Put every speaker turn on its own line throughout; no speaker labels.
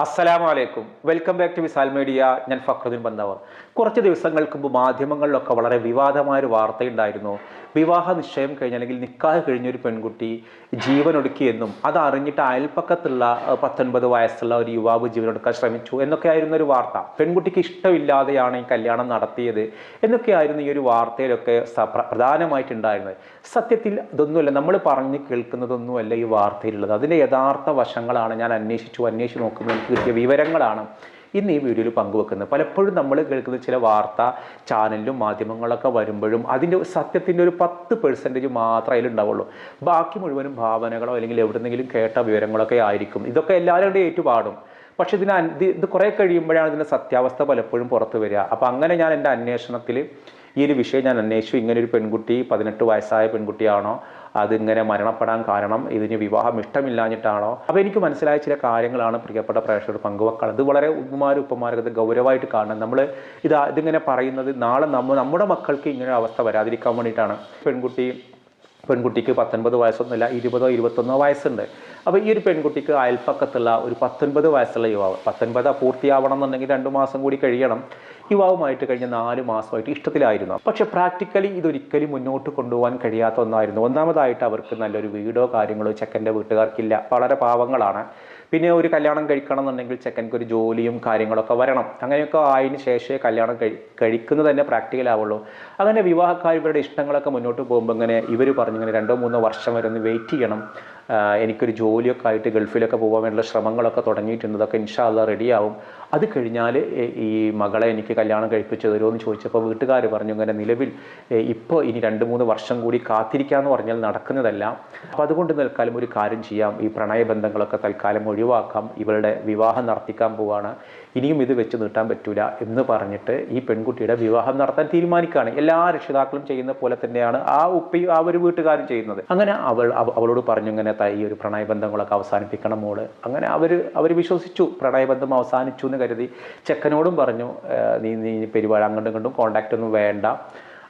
അസ്സലാമു അലൈക്കും welcome back to Wisal media ഞാൻ ഫക്രുദ്ദീൻ ബന്ദവർ. കുറച്ച് ദിവസങ്ങൾക്ക് മുമ്പ് മാധ്യമങ്ങളിലൊക്കെ വളരെ വിവാദമായൊരു വാർത്തയുണ്ടായിരുന്നു വിവാഹ നിശ്ചയം കഴിഞ്ഞ അല്ലെങ്കിൽ നിക്കാഹ് കഴിഞ്ഞൊരു പെൺകുട്ടി ജീവനൊടുക്കിയെന്നും അത് അറിഞ്ഞിട്ട് അയൽപ്പക്കത്തുള്ള പത്തൊൻപത് വയസ്സുള്ള ഒരു യുവാവ് ജീവനൊടുക്കാൻ ശ്രമിച്ചു എന്നൊക്കെ ആയിരുന്നു ഒരു വാർത്ത. പെൺകുട്ടിക്ക് ഇഷ്ടമില്ലാതെയാണ് ഈ കല്യാണം നടത്തിയത് എന്നൊക്കെയായിരുന്നു ഈ ഒരു വാർത്തയിലൊക്കെ പ്രധാനമായിട്ടുണ്ടായിരുന്നത്. സത്യത്തിൽ ഇതൊന്നുമല്ല നമ്മൾ പറഞ്ഞ് കേൾക്കുന്നതൊന്നുമല്ല ഈ വാർത്തയിലുള്ളത്. അതിന്റെ യഥാർത്ഥ വശങ്ങളാണ് ഞാൻ അന്വേഷിച്ചു അന്വേഷിച്ച് നോക്കുമ്പോൾ എനിക്ക് കിട്ടിയ വിവരങ്ങളാണ്. ഇന്ന് ഈ വീഡിയോയിൽ പങ്കുവെക്കുന്നത് പലപ്പോഴും നമ്മൾ കേൾക്കുന്ന ചില വാർത്ത ചാനലിലും മാധ്യമങ്ങളൊക്കെ വരുമ്പോഴും അതിന്റെ സത്യത്തിന്റെ ഒരു പത്ത് പെർസെന്റേജ് മാത്രമേ അതിലുണ്ടാവുള്ളൂ ബാക്കി മുഴുവനും ഭാവനകളോ അല്ലെങ്കിൽ എവിടെന്നെങ്കിലും കേട്ട വിവരങ്ങളൊക്കെ ആയിരിക്കും. ഇതൊക്കെ എല്ലാവരുടെയും ഏറ്റുപാടും. പക്ഷെ ഇതിന് ഇത് കുറേ കഴിയുമ്പോഴാണ് ഇതിന്റെ സത്യാവസ്ഥ പലപ്പോഴും പുറത്തു വരിക. അപ്പോൾ അങ്ങനെ ഞാൻ എന്റെ അന്വേഷണത്തിൽ ഈ ഒരു വിഷയം ഞാൻ അന്വേഷിച്ചു. ഇങ്ങനെ ഒരു പെൺകുട്ടി പതിനെട്ട് വയസ്സായ പെൺകുട്ടിയാണോ? അതിങ്ങനെ മരണപ്പെടാൻ കാരണം ഇതിന് വിവാഹം ഇഷ്ടമില്ലാഞ്ഞിട്ടാണോ? അപ്പോൾ എനിക്ക് മനസ്സിലായ ചില കാര്യങ്ങളാണ് പ്രിയപ്പെട്ട പ്രേക്ഷകർ പങ്കുവെക്കുന്നത് ഇത് വളരെ ഉപ്പമാരും ഉപ്പമാരൊക്കെ ഗൗരവമായിട്ട് കാണണം. നമ്മൾ ഇത് ഇതിങ്ങനെ പറയുന്നത് നാളെ നമ്മൾ നമ്മുടെ മക്കൾക്ക് ഇങ്ങനെ അവസ്ഥ വരാതിരിക്കാൻ വേണ്ടിയിട്ടാണ്. പെൺകുട്ടി പെൺകുട്ടിക്ക് പത്തൊൻപത് വയസ്സൊന്നുമില്ല ഇരുപതോ ഇരുപത്തൊന്നോ വയസ്സുണ്ട്. അപ്പോൾ ഈ ഒരു പെൺകുട്ടിക്ക് അയൽപ്പക്കത്തുള്ള ഒരു പത്തൊൻപത് വയസ്സുള്ള യുവാവ് പത്തൊൻപത് പൂർത്തിയാവണം എന്നുണ്ടെങ്കിൽ രണ്ട് മാസം കൂടി കഴിയണം. യുവാവുമായിട്ട് കഴിഞ്ഞ നാല് മാസമായിട്ട് ഇഷ്ടത്തിലായിരുന്നു. പക്ഷെ പ്രാക്ടിക്കലി ഇതൊരിക്കലും മുന്നോട്ട് കൊണ്ടുപോകാൻ കഴിയാത്ത ഒന്നായിരുന്നു. ഒന്നാമതായിട്ട് അവർക്ക് നല്ലൊരു വീടോ കാര്യങ്ങളോ ചെക്കന്റെ വീട്ടുകാർക്കില്ല. വളരെ പാവങ്ങളാണ്. പിന്നെ ഒരു കല്യാണം കഴിക്കണം എന്നുണ്ടെങ്കിൽ ചെക്കൻക്ക് ഒരു ജോലിയും കാര്യങ്ങളൊക്കെ വരണം. അങ്ങനെയൊക്കെ ആയതിനു ശേഷമേ കല്യാണം കഴി കഴിക്കുന്നത് തന്നെ പ്രാക്ടിക്കൽ ആവുള്ളൂ. അങ്ങനെ വിവാഹക്കാർ ഇവരുടെ ഇഷ്ടങ്ങളൊക്കെ മുന്നോട്ട് പോകുമ്പോൾ ഇങ്ങനെ ഇവർ പറഞ്ഞു ഇങ്ങനെ രണ്ടോ മൂന്നോ വർഷം വരെ ഒന്ന് വെയിറ്റ് ചെയ്യണം. എനിക്കൊരു ജോലിയൊക്കെ ആയിട്ട് ഗൾഫിലൊക്കെ പോകാൻ വേണ്ടിയുള്ള ശ്രമങ്ങളൊക്കെ തുടങ്ങിയിട്ടുണ്ട് അതൊക്കെ ഇൻഷാല്ല റെഡിയാവും. അത് കഴിഞ്ഞാൽ ഈ മകളെ എനിക്ക് കല്യാണം കഴിപ്പിച്ചു തരുമോ എന്ന് ചോദിച്ചപ്പോൾ വീട്ടുകാർ പറഞ്ഞു ഇങ്ങനെ നിലവിൽ ഇപ്പോൾ ഇനി രണ്ട് മൂന്ന് വർഷം കൂടി കാത്തിരിക്കാമെന്ന് പറഞ്ഞാൽ നടക്കുന്നതല്ല. അപ്പോൾ അതുകൊണ്ട് തൽക്കാലം ഒരു കാര്യം ചെയ്യാം. ഈ പ്രണയബന്ധങ്ങളൊക്കെ തൽക്കാലം ഒഴിവാക്കാം. ഇവളുടെ വിവാഹം നടത്തിക്കാൻ പോവാണ്. ഇനിയും ഇത് വെച്ച് നീട്ടാൻ പറ്റൂല എന്ന് പറഞ്ഞിട്ട് ഈ പെൺകുട്ടിയുടെ വിവാഹം നടത്താൻ തീരുമാനിക്കുകയാണ്. എല്ലാ രക്ഷിതാക്കളും ചെയ്യുന്ന പോലെ തന്നെയാണ് ആ ഉപ്പയും ആ ഒരു വീട്ടുകാരും ചെയ്യുന്നത്. അങ്ങനെ അവൾ അവ- അവളോട് പറഞ്ഞു ഇങ്ങനെ ത- ഈ ഒരു പ്രണയബന്ധങ്ങളൊക്കെ അവസാനിപ്പിക്കണം മോൾ. അങ്ങനെ അവർ അവർ വിശ്വസിച്ചു. പ്രണയബന്ധം അവസാനിച്ചു എന്ന് കരുതി ചെക്കനോടും പറഞ്ഞു നീ നീ പെരുവാഴ അങ്ങോട്ടും ഇങ്ങോട്ടും കോണ്ടാക്റ്റ് ഒന്നും വേണ്ട.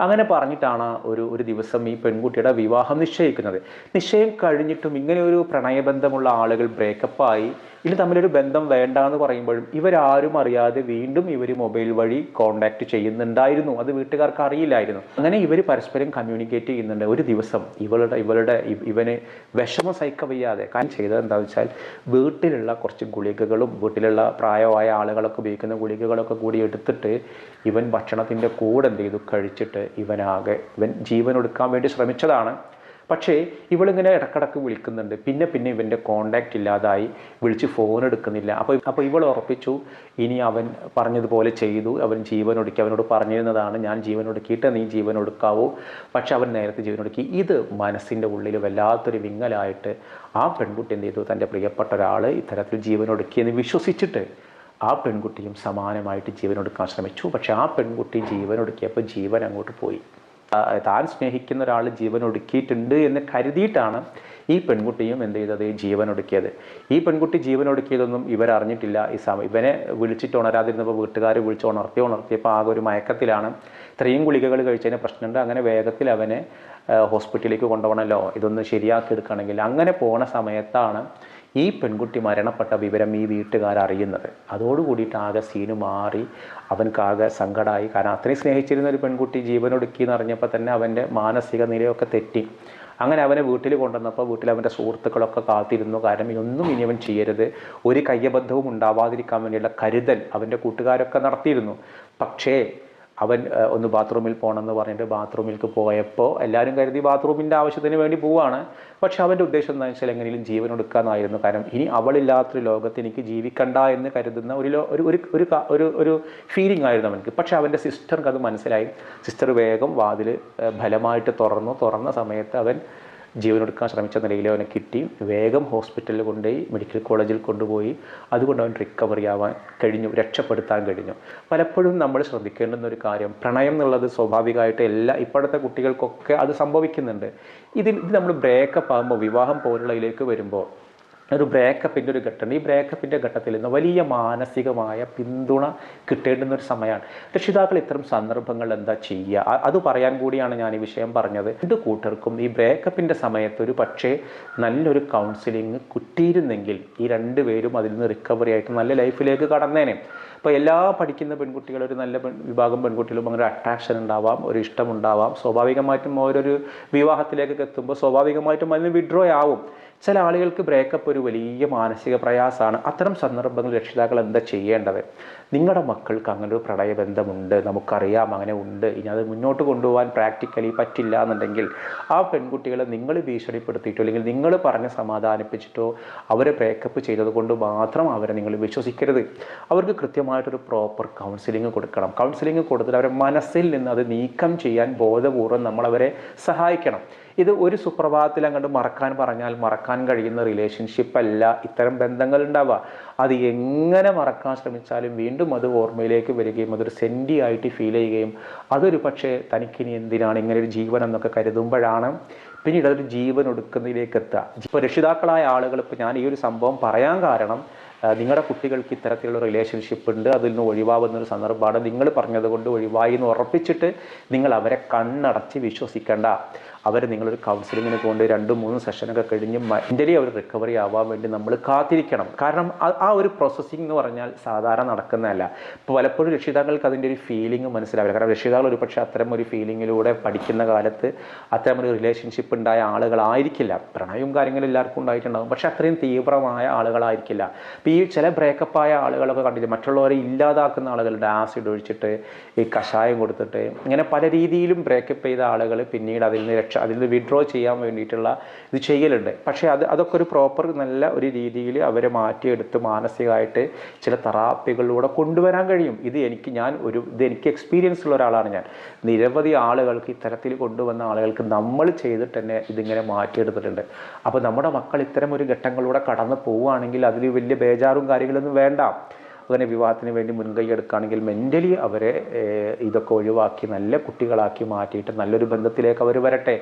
അങ്ങനെ പറഞ്ഞിട്ടാണ് ഒരു ഒരു ദിവസം ഈ പെൺകുട്ടിയുടെ വിവാഹം നിശ്ചയിക്കുന്നത്. നിശ്ചയം കഴിഞ്ഞിട്ടും ഇങ്ങനെ ഒരു പ്രണയബന്ധമുള്ള ആളുകൾ ബ്രേക്കപ്പായി ഇനി തമ്മിലൊരു ബന്ധം വേണ്ട എന്ന് പറയുമ്പോഴും ഇവരാരും അറിയാതെ വീണ്ടും ഇവർ മൊബൈൽ വഴി കോണ്ടാക്ട് ചെയ്യുന്നുണ്ടായിരുന്നു. അത് വീട്ടുകാർക്ക് അറിയില്ലായിരുന്നു. അങ്ങനെ ഇവർ പരസ്പരം കമ്മ്യൂണിക്കേറ്റ് ചെയ്യുന്നുണ്ട്. ഒരു ദിവസം ഇവളുടെ ഇവളുടെ ഇവന് വിഷമം സഹിക്ക വയ്യാതെ കാര്യം ചെയ്തത് എന്താണെന്ന് വെച്ചാൽ വീട്ടിലുള്ള കുറച്ച് ഗുളികകളും വീട്ടിലുള്ള പ്രായമായ ആളുകളൊക്കെ ഉപയോഗിക്കുന്ന ഗുളികകളൊക്കെ കൂടി എടുത്തിട്ട് ഇവൻ ഭക്ഷണത്തിന്റെ കൂടെ എന്ത് ചെയ്തു? കഴിച്ചിട്ട് ഇവനാകെ ഇവൻ ജീവൻ എടുക്കാൻ വേണ്ടി ശ്രമിച്ചതാണ്. പക്ഷേ ഇവളിങ്ങനെ ഇടക്കിടക്ക് വിളിക്കുന്നുണ്ട്. പിന്നെ പിന്നെ ഇവന്റെ കോണ്ടാക്റ്റ് ഇല്ലാതായി വിളിച്ച് ഫോൺ എടുക്കുന്നില്ല. അപ്പോൾ അപ്പോൾ ഇവൾ ഉറപ്പിച്ചു ഇനി അവൻ പറഞ്ഞതുപോലെ ചെയ്തു. അവൻ ജീവൻ ഒടുക്കി അവനോട് പറഞ്ഞിരുന്നതാണ് ഞാൻ ജീവൻ ഒടുക്കിയിട്ട് നീ ജീവൻ ഒടുക്കാവൂ പക്ഷെ അവൻ നേരത്തെ ജീവൻ ഒടുക്കി ഇത് മനസ്സിന്റെ ഉള്ളിൽ വല്ലാത്തൊരു വിങ്ങലായിട്ട് ആ പെൺകുട്ടി എന്ത് ചെയ്തു? തന്റെ പ്രിയപ്പെട്ട ഒരാൾ ഇത്തരത്തിൽ ജീവൻ ഒടുക്കിയെന്ന് വിശ്വസിച്ചിട്ട് ആ പെൺകുട്ടിയും സമാനമായിട്ട് ജീവനൊടുക്കാൻ ശ്രമിച്ചു. പക്ഷെ ആ പെൺകുട്ടി ജീവനൊടുക്കിയപ്പോൾ ജീവൻ അങ്ങോട്ട് പോയി. താൻ സ്നേഹിക്കുന്ന ഒരാൾ ജീവൻ ഒടുക്കിയിട്ടുണ്ട് എന്ന് കരുതിയിട്ടാണ് ഈ പെൺകുട്ടിയും എന്ത് ചെയ്തത്? ജീവൻ ഒടുക്കിയത്. ഈ പെൺകുട്ടി ജീവൻ ഒടുക്കിയതൊന്നും ഇവരറിഞ്ഞിട്ടില്ല ഈ സമയം ഇവനെ വിളിച്ചിട്ട് ഉണരാതിരുന്നപ്പോൾ വീട്ടുകാർ വിളിച്ച് ഉണർത്തി ഉണർത്തിയപ്പോൾ ആകെ ഒരു മയക്കത്തിലാണ്. ഇത്രയും ഗുളികകൾ കഴിച്ചതിന് പ്രശ്നമുണ്ട്. അങ്ങനെ വേഗത്തിൽ അവനെ ഹോസ്പിറ്റലിലേക്ക് കൊണ്ടുപോകണമല്ലോ. ഇതൊന്ന് ശരിയാക്കി എടുക്കണമെങ്കിൽ. അങ്ങനെ പോണ സമയത്താണ് ഈ പെൺകുട്ടി മരണപ്പെട്ട വിവരം ഈ വീട്ടുകാർ അറിയുന്നത്. അതോടുകൂടിയിട്ട് ആകെ സീന് മാറി. അവൻക്കാകെ സങ്കടമായി കാരണം അത്രയും സ്നേഹിച്ചിരുന്ന ഒരു പെൺകുട്ടി ജീവനൊടുക്കി എന്ന് അറിഞ്ഞപ്പോൾ തന്നെ അവന്റെ മാനസിക നിലയൊക്കെ തെറ്റി. അങ്ങനെ അവനെ വീട്ടിൽ കൊണ്ടുവന്നപ്പോൾ വീട്ടിൽ അവന്റെ സുഹൃത്തുക്കളൊക്കെ കാത്തിരുന്നു. കാരണം ഇതൊന്നും ഇനി അവൻ ചെയ്യരുത്. ഒരു കയ്യബദ്ധവും ഉണ്ടാവാതിരിക്കാൻ വേണ്ടിയുള്ള കരുതൽ അവന്റെ കൂട്ടുകാരൊക്കെ നടത്തിയിരുന്നു. പക്ഷേ അവൻ ഒന്ന് ബാത്റൂമിൽ പോകണമെന്ന് പറഞ്ഞിട്ട് ബാത്റൂമിലേക്ക് പോയപ്പോൾ എല്ലാവരും കരുതി ബാത്റൂമിന്റെ ആവശ്യത്തിന് വേണ്ടി പോവാണ്. പക്ഷെ അവന്റെ ഉദ്ദേശം എന്താണെന്ന് വെച്ചാൽ എങ്ങനെയും ജീവൻ എടുക്കാമെന്നായിരുന്നു കാരണം ഇനി അവളില്ലാത്തൊരു ലോകത്ത് എനിക്ക് ജീവിക്കണ്ട എന്ന് കരുതുന്ന ഒരു ഒരു ഒരു ഒരു ഒരു ഫീലിംഗ് ആയിരുന്നു അവനക്ക് പക്ഷെ അവന്റെ സിസ്റ്റർക്ക് അത് മനസ്സിലായി. സിസ്റ്റർ വേഗം വാതിൽ ഫലമായിട്ട് തുറന്നു. തുറന്ന സമയത്ത് അവൻ ജീവനെടുക്കാൻ ശ്രമിച്ച നിലയിൽ അവനെ കിട്ടി. വേഗം ഹോസ്പിറ്റലിൽ കൊണ്ടുപോയി മെഡിക്കൽ കോളേജിൽ കൊണ്ടുപോയി. അതുകൊണ്ട് അവൻ റിക്കവറി ആവാൻ കഴിഞ്ഞു രക്ഷപ്പെടുത്താൻ കഴിഞ്ഞു. പലപ്പോഴും നമ്മൾ ശ്രദ്ധിക്കേണ്ടുന്ന ഒരു കാര്യം പ്രണയം എന്നുള്ളത് സ്വാഭാവികമായിട്ട് എല്ലാ ഇപ്പോഴത്തെ കുട്ടികൾക്കൊക്കെ അത് സംഭവിക്കുന്നുണ്ട്. ഇതിൽ ഇത് നമ്മൾ ബ്രേക്കപ്പ് ആകുമ്പോൾ വിവാഹം പോലുള്ളതിലേക്ക് വരുമ്പോൾ ഒരു ബ്രേക്കപ്പിന്റെ ഒരു ഘട്ടമുണ്ട് ഈ ബ്രേക്കപ്പിന്റെ ഘട്ടത്തിൽ നിന്ന് വലിയ മാനസികമായ പിന്തുണ കിട്ടേണ്ടുന്ന ഒരു സമയമാണ്. രക്ഷിതാക്കൾ ഇത്തരം സന്ദർഭങ്ങൾ എന്താ ചെയ്യുക? അത് പറയാൻ കൂടിയാണ് ഞാൻ ഈ വിഷയം പറഞ്ഞത്. രണ്ട് കൂട്ടർക്കും ഈ ബ്രേക്കപ്പിന്റെ സമയത്ത് ഒരു പക്ഷേ നല്ലൊരു കൗൺസിലിംഗ് കിട്ടിയിരുന്നെങ്കിൽ ഈ രണ്ട് പേരും അതിൽ നിന്ന് റിക്കവറി ആയിട്ട് നല്ല ലൈഫിലേക്ക് കടന്നേനെ. ഇപ്പോൾ എല്ലാ പഠിക്കുന്ന പെൺകുട്ടികളും ഒരു നല്ല പെൺ വിഭാഗം പെൺകുട്ടികളും അങ്ങനെ ഒരു അട്രാക്ഷൻ ഉണ്ടാവാം ഒരു ഇഷ്ടമുണ്ടാവാം സ്വാഭാവികമായിട്ടും ഓരോരു വിവാഹത്തിലേക്കൊക്കെ എത്തുമ്പോൾ സ്വാഭാവികമായിട്ടും അതിന് വിഡ്രോ ആവും. ചില ആളുകൾക്ക് ബ്രേക്കപ്പ് ഒരു വലിയ മാനസിക പ്രയാസമാണ്. അത്തരം സന്ദർഭങ്ങളിൽ രക്ഷിതാക്കൾ എന്താ ചെയ്യേണ്ടത്? നിങ്ങളുടെ മക്കൾക്ക് അങ്ങനെ ഒരു പ്രണയബന്ധമുണ്ട് നമുക്കറിയാം അങ്ങനെ ഉണ്ട് ഇനി അത് മുന്നോട്ട് കൊണ്ടുപോകാൻ പ്രാക്ടിക്കലി പറ്റില്ല എന്നുണ്ടെങ്കിൽ ആ പെൺകുട്ടികളെ നിങ്ങൾ ഭീഷണിപ്പെടുത്തിയിട്ടോ അല്ലെങ്കിൽ നിങ്ങൾ പറഞ്ഞ് സമാധാനിപ്പിച്ചിട്ടോ അവരെ ബ്രേക്കപ്പ് ചെയ്തത് കൊണ്ട് മാത്രം അവരെ നിങ്ങൾ വിശ്വസിക്കരുത്. അവർക്ക് കൃത്യമായിട്ടൊരു പ്രോപ്പർ കൗൺസിലിംഗ് കൊടുക്കണം. കൗൺസിലിംഗ് കൊടുത്തിട്ട് അവരെ മനസ്സിൽ നിന്ന് അത് നീക്കം ചെയ്യാൻ ബോധപൂർവം നമ്മളവരെ സഹായിക്കണം. ഇത് ഒരു സുപ്രഭാതത്തിൽ അങ്ങോട്ട് മറക്കാൻ പറഞ്ഞാൽ മറക്കാൻ കഴിയുന്ന റിലേഷൻഷിപ്പ് അല്ല. ഇത്തരം ബന്ധങ്ങൾ ഉണ്ടാവുക അത് എങ്ങനെ മറക്കാൻ ശ്രമിച്ചാലും വീണ്ടും അത് ഓർമ്മയിലേക്ക് വരികയും അതൊരു സെന്റി ആയിട്ട് ഫീൽ ചെയ്യുകയും അതൊരു പക്ഷേ തനിക്കിനി എന്തിനാണ് ഇങ്ങനെ ഒരു ജീവൻ എന്നൊക്കെ കരുതുമ്പോഴാണ് പിന്നീട് അതൊരു ജീവൻ ഒടുക്കുന്നതിലേക്ക് എത്തുക. ഇപ്പോൾ രക്ഷിതാക്കളായ ആളുകൾ ഇപ്പോൾ ഞാൻ ഈ ഒരു സംഭവം പറയാൻ കാരണം നിങ്ങളുടെ കുട്ടികൾക്ക് ഇത്തരത്തിലുള്ള റിലേഷൻഷിപ്പ് ഉണ്ട്. അതിൽ നിന്ന് ഒഴിവാകുന്ന ഒരു സന്ദർഭമാണ്. നിങ്ങൾ പറഞ്ഞത് കൊണ്ട് ഒഴിവായി എന്ന് ഉറപ്പിച്ചിട്ട് നിങ്ങൾ അവരെ കണ്ണടച്ച് വിശ്വസിക്കേണ്ട. അവരെ നിങ്ങളൊരു കൗൺസിലിങ്ങിന് കൊണ്ട് രണ്ട് മൂന്ന് സെഷനൊക്കെ കഴിഞ്ഞ് മെന്റലി അവർ റിക്കവറി ആവാൻ വേണ്ടി നമ്മൾ കാത്തിരിക്കണം. കാരണം ആ- ഒരു പ്രോസസ്സിംഗ് എന്ന് പറഞ്ഞാൽ സാധാരണ നടക്കുന്നതല്ല. ഇപ്പോൾ പലപ്പോഴും രക്ഷിതാക്കൾക്ക് അതിന്റെ ഒരു ഫീലിംഗ് മനസ്സിലാവില്ല. കാരണം രക്ഷിതാക്കൾ ഒരു പക്ഷേ അത്തരം ഒരു ഫീലിങ്ങിലൂടെ പഠിക്കുന്ന കാലത്ത് അത്തരം ഒരു റിലേഷൻഷിപ്പ് ഉണ്ടായ ആളുകളായിരിക്കില്ല. പ്രണയവും കാര്യങ്ങളും എല്ലാവർക്കും ഉണ്ടായിട്ടുണ്ടാകും പക്ഷേ അത്രയും തീവ്രമായ ആളുകളായിരിക്കില്ല. അപ്പോൾ ഈ ചില ബ്രേക്കപ്പ് ആയ ആളുകളൊക്കെ കണ്ടിട്ട് മറ്റുള്ളവരെ ഇല്ലാതാക്കുന്ന ആളുകളുടെ ആസിഡ് ഒഴിച്ചിട്ട് ഈ കഷായം കൊടുത്തിട്ട് ഇങ്ങനെ പല രീതിയിലും ബ്രേക്കപ്പ് ചെയ്ത ആളുകൾ പിന്നീട് അതിൽ നിന്ന് രക്ഷ അതിൽ നിന്ന് വിഡ്രോ ചെയ്യാൻ വേണ്ടിയിട്ടുള്ള ഇത് ചെയ്യലുണ്ട്. പക്ഷേ അത് അതൊക്കെ ഒരു പ്രോപ്പർ നല്ല ഒരു രീതിയിൽ അവരെ മാറ്റിയെടുത്ത് മാനസികമായിട്ട് ചില തെറാപ്പികളിലൂടെ കൊണ്ടുവരാൻ കഴിയും. ഇത് എനിക്ക് ഞാൻ ഒരു ഇത് എനിക്ക് എക്സ്പീരിയൻസ് ഉള്ള ഒരാളാണ് ഞാൻ. നിരവധി ആളുകൾക്ക് ഇത്തരത്തിൽ കൊണ്ടുവന്ന ആളുകൾക്ക് നമ്മൾ ചെയ്തിട്ട് തന്നെ ഇതിങ്ങനെ മാറ്റിയെടുത്തിട്ടുണ്ട്. അപ്പോൾ നമ്മുടെ മക്കൾ ഇത്തരം ഒരു ഘട്ടങ്ങളിലൂടെ കടന്നു പോവുകയാണെങ്കിൽ അതിൽ വലിയ ബേജാറും കാര്യങ്ങളൊന്നും വേണ്ട. അങ്ങനെ വിവാഹത്തിന് വേണ്ടി മുൻകൈ എടുക്കുകയാണെങ്കിൽ മെന്റലി അവരെ ഇതൊക്കെ ഒഴിവാക്കി നല്ല കുട്ടികളാക്കി മാറ്റിയിട്ട് നല്ലൊരു ബന്ധത്തിലേക്ക് അവർ വരട്ടെ.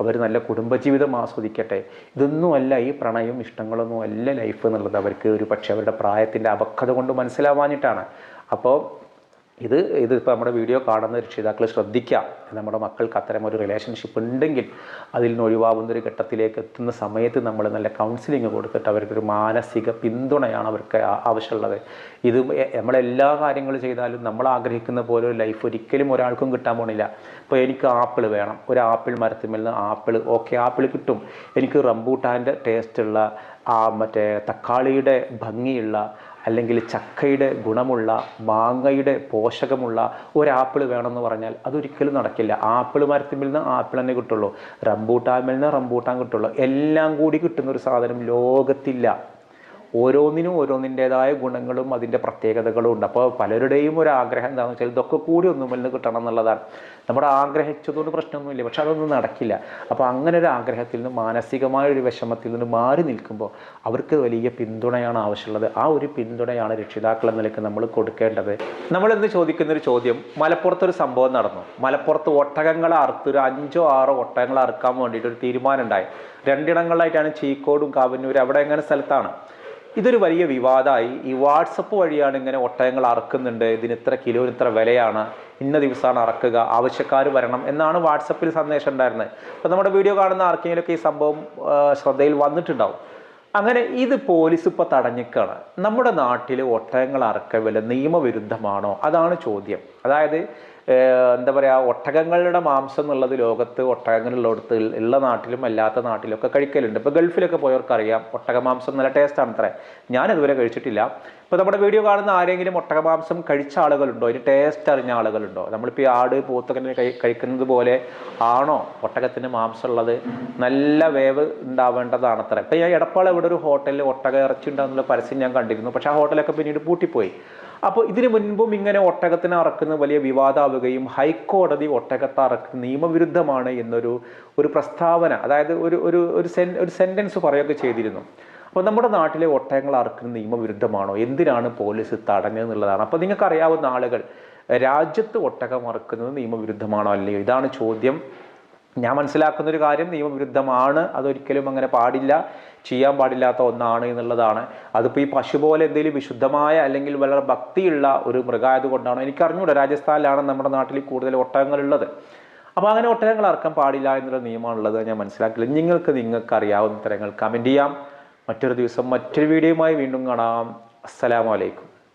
അവർ നല്ല കുടുംബജീവിതം ആസ്വദിക്കട്ടെ. ഇതൊന്നുമല്ല ഈ പ്രണയം ഇഷ്ടങ്ങളൊന്നും അല്ല ലൈഫ് എന്നുള്ളത്. അവർക്ക് ഒരു പക്ഷേ അവരുടെ പ്രായത്തിന്റെ അപക്വത കൊണ്ട് മനസ്സിലാവാഞ്ഞിട്ടാണ്. അപ്പോൾ ഇത് ഇതിപ്പോൾ നമ്മുടെ വീഡിയോ കാണുന്ന രക്ഷിതാക്കൾ ശ്രദ്ധിക്കാം. നമ്മുടെ മക്കൾക്ക് അത്തരം ഒരു റിലേഷൻഷിപ്പ് ഉണ്ടെങ്കിൽ അതിൽ നിന്ന് ഒഴിവാകുന്ന ഒരു ഘട്ടത്തിലേക്ക് എത്തുന്ന സമയത്ത് നമ്മൾ നല്ല കൗൺസിലിംഗ് കൊടുത്തിട്ട് അവർക്കൊരു മാനസിക പിന്തുണയാണ് അവർക്ക് ആവശ്യമുള്ളത്. ഇത് നമ്മളെല്ലാ കാര്യങ്ങളും ചെയ്താലും നമ്മൾ ആഗ്രഹിക്കുന്ന പോലെ ഒരു ലൈഫ് ഒരിക്കലും ഒരാൾക്കും കിട്ടാൻ പോണില്ല. ഇപ്പോൾ എനിക്ക് ആപ്പിൾ വേണം. ഒരു ആപ്പിൾ മരത്തിൽ നിന്ന് ആപ്പിൾ ഓക്കെ ആപ്പിൾ കിട്ടും. എനിക്ക് റംബൂട്ടാന്റെ ടേസ്റ്റുള്ള ആ മറ്റേ തക്കാളിയുടെ ഭംഗിയുള്ള അല്ലെങ്കിൽ ചക്കയുടെ ഗുണമുള്ള മാങ്ങയുടെ പോഷകമുള്ള ഒരു ആപ്പിൾ വേണമെന്ന് പറഞ്ഞാൽ അതൊരിക്കലും നടക്കില്ല. ആപ്പിൾ മരത്തിൽ നിന്ന് ആപ്പിൾ തന്നെ കിട്ടുള്ളൂ. റംബൂട്ടാമിൽ നിന്ന് റംബൂട്ടാൻ കിട്ടുള്ളൂ. എല്ലാം കൂടി കിട്ടുന്ന ഒരു സാധനം ലോകത്തില്ല. ഓരോന്നിനും ഓരോന്നിന്റെതായ ഗുണങ്ങളും അതിന്റെ പ്രത്യേകതകളും ഉണ്ട്. അപ്പോൾ പലരുടെയും ഒരു ആഗ്രഹം എന്താണെന്ന് വെച്ചാൽ ഇതൊക്കെ കൂടി ഒന്നും നിന്ന് കിട്ടണം എന്നുള്ളതാണ്. നമ്മൾ ആഗ്രഹിച്ചതുകൊണ്ട് പ്രശ്നമൊന്നുമില്ല. പക്ഷെ അതൊന്നും നടക്കില്ല. അപ്പോൾ അങ്ങനെ ഒരു ആഗ്രഹത്തിൽ നിന്ന് മാനസികമായ ഒരു വിഷമത്തിൽ നിന്ന് മാറി നിൽക്കുമ്പോൾ അവർക്ക് വലിയ പിന്തുണയാണ് ആവശ്യമുള്ളത്. ആ ഒരു പിന്തുണയാണ് രക്ഷിതാക്കൾ എന്ന നിലയ്ക്ക് നമ്മൾ കൊടുക്കേണ്ടത്. നമ്മളെന്ന് ചോദിക്കുന്ന ഒരു ചോദ്യം മലപ്പുറത്തൊരു സംഭവം നടന്നു. മലപ്പുറത്ത് ഒട്ടകങ്ങളെ അറുത്ത് ഒരു അഞ്ചോ ആറോ ഒട്ടകങ്ങളെ അറുക്കാൻ വേണ്ടിയിട്ട് ഒരു തീരുമാനം ഉണ്ടായി രണ്ടിടങ്ങളിലായിട്ടാണ് ചീക്കോടും കാവന്നൂർ അവിടെ എങ്ങനെ സ്ഥലത്താണ്? ഇതൊരു വലിയ വിവാദമായി ഈ വാട്സപ്പ് വഴിയാണ് ഇങ്ങനെ ഒട്ടകങ്ങൾ അറക്കുന്നുണ്ട്. ഇതിന് ഇത്ര കിലോന് ഇത്ര വിലയാണ്. ഇന്ന ദിവസമാണ് അറക്കുക. ആവശ്യക്കാർ വരണം എന്നാണ് വാട്സപ്പിൽ സന്ദേശം ഉണ്ടായിരുന്നത്. അപ്പോൾ നമ്മുടെ വീഡിയോ കാണുന്ന ആർക്കെങ്കിലുമൊക്കെ ഈ സംഭവം ശ്രദ്ധയിൽ വന്നിട്ടുണ്ടാവും. അങ്ങനെ ഇത് പോലീസ് ഇപ്പോൾ തടഞ്ഞിക്കാണ്. നമ്മുടെ നാട്ടിൽ ഒട്ടകങ്ങൾ അറക്കവില്ല നിയമവിരുദ്ധമാണോ? അതാണ് ചോദ്യം. അതായത് എന്താ പറയുക ഒട്ടകങ്ങളുടെ മാംസം എന്നുള്ളത് ലോകത്ത് ഒട്ടകങ്ങളുള്ളിടത്ത് ഉള്ള നാട്ടിലും അല്ലാത്ത നാട്ടിലൊക്കെ കഴിക്കലുണ്ട്. ഇപ്പോൾ ഗൾഫിലൊക്കെ പോയവർക്കറിയാം ഒട്ടക മാംസം നല്ല ടേസ്റ്റാണ് അത്രേ ഞാൻ ഇതുവരെ കഴിച്ചിട്ടില്ല. ഇപ്പോൾ നമ്മുടെ വീഡിയോ കാണുന്ന ആരെങ്കിലും ഒട്ടക മാംസം കഴിച്ച ആളുകളുണ്ടോ? അതിന് ടേസ്റ്റ് അറിഞ്ഞ ആളുകളുണ്ടോ? നമ്മളിപ്പോൾ ഈ ആട് പോത്തൊക്കെ കഴി കഴിക്കുന്നത് പോലെ ആണോ ഒട്ടകത്തിന് മാംസം ഉള്ളത്? നല്ല വേവ് ഉണ്ടാവേണ്ടതാണ് അത്ര ഇപ്പം ഞാൻ എടപ്പാൾ ഇവിടെ ഒരു ഹോട്ടലിൽ ഒട്ടക ഇറച്ചി ഉണ്ടാകുന്നുള്ള പരസ്യം ഞാൻ കണ്ടിരുന്നു. പക്ഷേ ആ ഹോട്ടലൊക്കെ പിന്നീട് പൂട്ടിപ്പോയി. അപ്പോൾ ഇതിനു മുൻപും ഇങ്ങനെ ഒട്ടകത്തിനെ അറക്കുന്ന വലിയ വിവാദമാവുകയും ഹൈക്കോടതി ഒട്ടകത്തെ അറക്കുന്ന നിയമവിരുദ്ധമാണ് എന്നൊരു ഒരു പ്രസ്താവന അതായത് ഒരു ഒരു ഒരു സെൻ ഒരു സെന്റൻസ് പറയുകയൊക്കെ ചെയ്തിരുന്നു. അപ്പോൾ നമ്മുടെ നാട്ടിലെ ഒട്ടകങ്ങൾ അറക്കുന്ന നിയമവിരുദ്ധമാണോ? എന്തിനാണ് പോലീസ് തടഞ്ഞതെന്നുള്ളതാണ്. അപ്പോൾ നിങ്ങൾക്ക് അറിയാവുന്ന ആളുകൾ രാജ്യത്ത് ഒട്ടകം അറക്കുന്നത് നിയമവിരുദ്ധമാണോ അല്ലയോ? ഇതാണ് ചോദ്യം. ഞാൻ മനസ്സിലാക്കുന്ന ഒരു കാര്യം നിയമവിരുദ്ധമാണ് അതൊരിക്കലും അങ്ങനെ പാടില്ല ചെയ്യാൻ പാടില്ലാത്ത ഒന്നാണ് എന്നുള്ളതാണ്. അതിപ്പോൾ ഈ പശു പോലെ എന്തെങ്കിലും വിശുദ്ധമായ അല്ലെങ്കിൽ വളരെ ഭക്തിയുള്ള ഒരു മൃഗമായത് കൊണ്ടാണോ എനിക്കറിഞ്ഞൂടെ രാജസ്ഥാനിലാണ് നമ്മുടെ നാട്ടിൽ കൂടുതൽ ഒട്ടകങ്ങളുള്ളത്. അപ്പോൾ അങ്ങനെ ഒട്ടകങ്ങൾ അറക്കാൻ പാടില്ല എന്നുള്ള നിയമമാണുള്ളത് ഞാൻ മനസ്സിലാക്കില്ല. നിങ്ങൾക്ക് നിങ്ങൾക്ക് അറിയാവുന്ന തരങ്ങൾ കമന്റ് ചെയ്യാം. മറ്റൊരു ദിവസം മറ്റൊരു വീഡിയോയുമായി വീണ്ടും കാണാം. അസ്സലാമലൈക്കും